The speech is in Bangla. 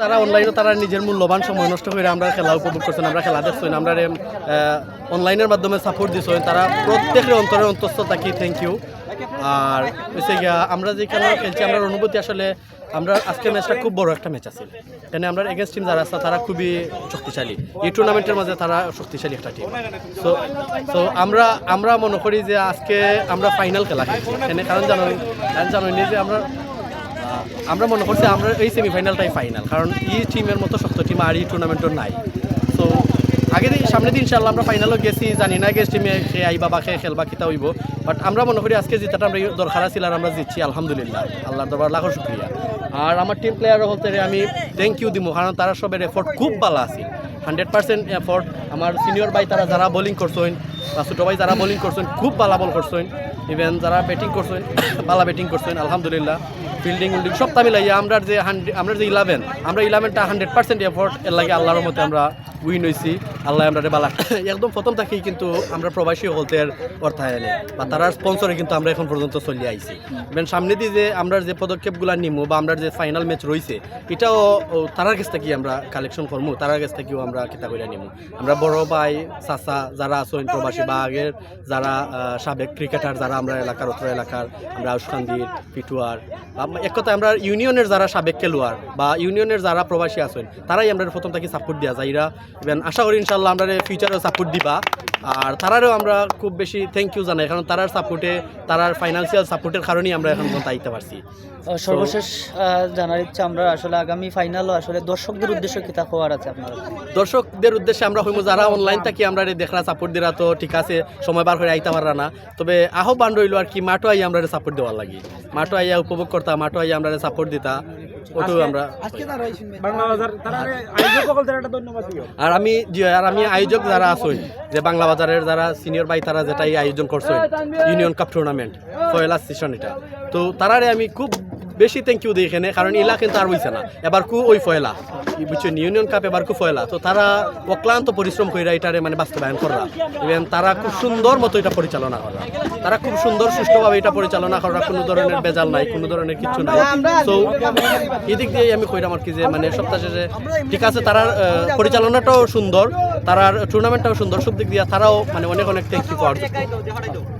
যারা অনলাইনে তারা নিজের মূল্যবান সময় নষ্ট করে আমরা খেলা উপভোগ করছেন আমরা খেলা দেখছেন আমরা অনলাইনের মাধ্যমে সাপোর্ট দিচ্ছেন তারা প্রত্যেকের অন্তরের অন্তস্থ থাকি থ্যাংক ইউ আর হচ্ছে আমরা যে খেলা খেলছি আমরা অনুভূতি আসলে, আমরা আজকে ম্যাচটা খুব বড় একটা ম্যাচ আছে এখানে আমরা এগেনস্ট টিম যারা আছে, তারা খুবই শক্তিশালী। এই টুর্নামেন্টের মাঝে তারা শক্তিশালী একটা টিম সো সো আমরা আমরা মনে করি যে আজকে আমরা ফাইনাল খেলা খেলছি। কারণ জানো কারণ জানো যে আমরা আমরা মনে করছি আমরা এই সেমিফাইনালটাই ফাইনাল কারণ এই টিমের মতো শক্ত টিম আর এই টুর্নামেন্টও নাই। তো আগে সামনে দিন ইনশাল্লাহ আমরা ফাইনালও গেছি, জানি না গেছ টিমে খেয়ে আইবা বা খেয়ে খেলবা, কিতা হইব। বাট আমরা মনে করি আজকে জিতাটা আমরা দরকার আছিল আর আমরা জিতছি, আলহামদুলিল্লাহ। আল্লাহর দরবার লাখো শুক্রিয়া। আর আমার টিম প্লেয়ার হতে আমি থ্যাংক ইউ দিব কারণ তারা সবের এফোর্ট খুব ভালো আছে। হান্ড্রেড পার্সেন্ট এফোর্ট আমার সিনিয়র ভাই তারা যারা বোলিং করছেন, বা ছোটো ভাই যারা বোলিং করছেন, খুব ভালো বল করছেন। ইভেন যারা ব্যাটিং করছেন, ভালো ব্যাটিং করছেন, আলহামদুলিল্লাহ। ফিল্ডিং উল্ডিং সবটা মিলাইয়া আমরা যে হান্ড্রেড আমরা যে ইলেভেন আমরা ইলেভেনটা হান্ড্রেড পার্সেন্ট এফোর্ট এর লাগে আল্লাহর মতে আমরা উইন হয়েছি আল্লাহ আমরা বালা একদম প্রথম থেকেই কিন্তু আমরা প্রবাসী হলতের অর্থায় এনে বা তারা স্পন্সরে কিন্তু আমরা এখন পর্যন্ত চলে আইছি। ইভেন সামনে দিয়ে যে আমরা যে পদক্ষেপগুলো নিমু, বা আমরা যে ফাইনাল ম্যাচ রয়েছে এটাও তারার কাছ থেকে আমরা কালেকশন করব তারার কাছ থেকেও আমরা কিতা করে নিমু। আমরা বড় ভাই, চাচা যারা আছেন প্রবাসী বা আগের, যারা সাবেক ক্রিকেটার যারা আমরা এলাকার, অত্র এলাকার, আমরা আউসকান্দির পিটুয়ার আম- এক কথা আমরা ইউনিয়নের যারা সাবেক খেলোয়াড় বা ইউনিয়নের যারা প্রবাসী আছেন, তারাই আমরা প্রথম থেকে সাপোর্ট দেওয়া যায় এরা আশা করি ইনশাল্লাহ আমরা ফিউচারেও সাপোর্ট দিবা। আর তারারও আমরা খুব বেশি থ্যাংক ইউ জানাই কারণ তারার সাপোর্টে তারার ফাইন্যান্সিয়াল সাপোর্টের কারণেই আমরা এখন পর্যন্ত আইতে পারছি। সর্বশেষ জানার ইচ্ছা আমরা আসলে আগামী ফাইনালও আসলে দর্শকদের উদ্দেশ্যে কিতা খবর আছে আপনার? দর্শকদের উদ্দেশ্যে আমরা হইমু যারা অনলাইন থাকি আমরা দেখরা সাপোর্ট দিরা তো ঠিক আছে সময় বার করে আইতে পারা না। তবে আহ্বান রইল আর কি মাঠও আইয়া আমরা সাপোর্ট দেওয়ার লাগি। মাঠও আইয়া উপভোগ করতা মাঠও আইয়া আমরা সাপোর্ট দিতা। ওটু আমরা আর আমি জি, আর আমি আয়োজক যারা আছেন যে বাংলা বাজারের যারা সিনিয়র ভাই তারা যেটাই আয়োজন করছেন ইউনিয়ন কাপ টুর্নামেন্ট ফয়লা সেশন এটা। তো তারারে আমি খুব বেশি থ্যাংক ইউ দিই এখানে কারণ ইলা কিন্তু আর হইছে না। এবার কু ওই ফয়লা। বুঝছেন ইউনিয়ন কাপ এবার কু ফয়লা। তো তারা অক্লান্ত পরিশ্রম করে এটারে মানে বাস্তবায়ন করা এবং তারা খুব সুন্দর মতো এটা পরিচালনা করা তারা খুব সুন্দর সুষ্ঠুভাবে এটা পরিচালনা করা কোনো ধরনের বেজাল নাই কোনো ধরনের কিছু নাই। তো এদিক দিয়ে আমি কইরাম আর কি যে মানে সপ্তাহ শেষে ঠিক আছে আহ, পরিচালনাটাও সুন্দর তারার টুর্নামেন্টটাও সুন্দর। সব দিক দিয়ে তারাও মানে অনেক অনেক থ্যাংক ইউ